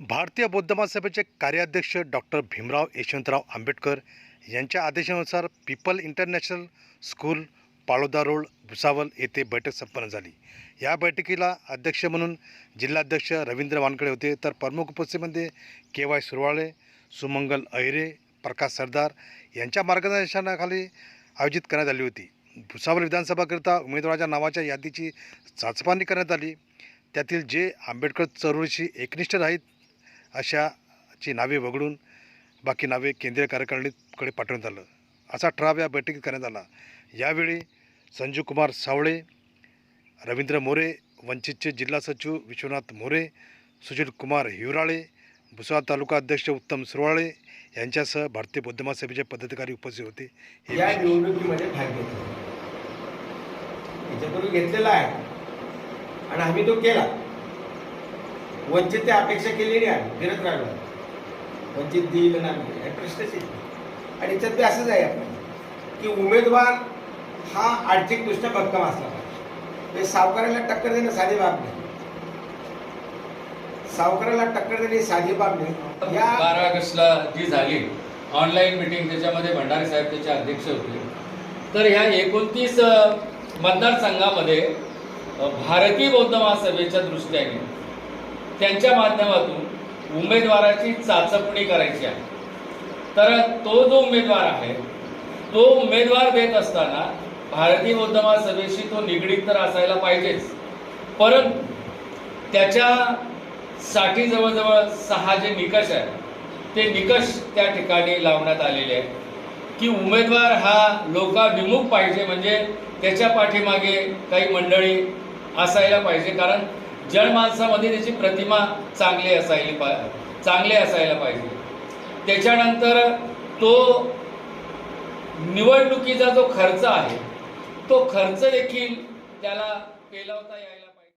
भारतीय बौद्ध महासभेचे कार्याध्यक्ष डॉक्टर भीमराव यशवंतराव आंबेडकर यांच्या आदेशानुसार people international school Paloda road Bhusawal येथे बैठक संपन्न झाली. या बैठकीला अध्यक्ष म्हणून जिल्हाध्यक्ष रवींद्र वानकडे होते तर प्रमुख उपस्थितीमध्ये म्हणजे के वाय सुरवाळे सुमंगल अहिरे प्रकाश सरदार यांच्या मार्गदर्शनाखाली आयोजित करण्यात आली होती. भुसावल विधानसभाकरिता उमेदवाराच्या नावाच्या यादीची चाचपणी करण्यात आली. त्यातील जे आंबेडकर चळवळीशी एकनिष्ठ राहीत अशाची नावे वगळून बाकी नावे केंद्रीय कार्यकारिणीकडे पाठवण्यात आलं. असा ठराव या बैठकीत करण्यात आला. यावेळी संजू कुमार सावळे रवींद्र मोरे वंचितचे जिल्हा सचिव विश्वनाथ मोरे सुशील कुमार हिवराळे भुसावळ तालुका अध्यक्ष उत्तम सुरवाळे यांच्यासह भारतीय बौद्ध महासभेचे पदाधिकारी उपस्थित होते. हे या निवडणुकीमध्ये भाग घेतला. याच्यापूर्वी घेतलेला आहे. आणि आम्ही तो केला. वंचित ते अपेक्षा केलेली आहे फिरत राहिलो. वंचित देईल ना प्रश्नच येत नाही. आणि याच्यात ते असंच आहे आपण की उमेदवार हा आर्थिकदृष्ट्या भक्कम असला पाहिजे. म्हणजे सावकाराला टक्कर देणं साधी बाब नाही. सावकाराला टक्कर देणे साधी बाब नाही. या बारा ऑगस्टला जी झाली. ऑनलाईन मिटिंग त्याच्यामध्ये भंडारी साहेब त्याचे अध्यक्ष होते. तर ह्या एकोणतीस मतदारसंघामध्ये भारतीय बौद्ध महासभेच्या दृष्टीने त्यांच्या माध्यमातून उमेदवाराची चाचपणी करायची आहे. तर तो जो उमेदवार आहे तो उमेदवार देत असताना भारतीय उद्यमा सभेशी तो निगडीत तर असायला पाहिजेच. परंतु त्याच्यासाठी जवळजवळ सहा जे निकष आहेत ते निकष त्या ठिकाणी लावण्यात आलेले आहेत की उमेदवार हा लोकाभिमुख पाहिजे म्हणजे त्याच्या पाठीमागे काही मंडळी असायला पाहिजे. कारण जनमानसामध्ये त्याची प्रतिमा चांगली असायला पा चांगले असायला पाहिजे. त्याच्यानंतर तो निवडणुकीचा जो खर्च आहे तो खर्च देखील त्याला पेलवता यायला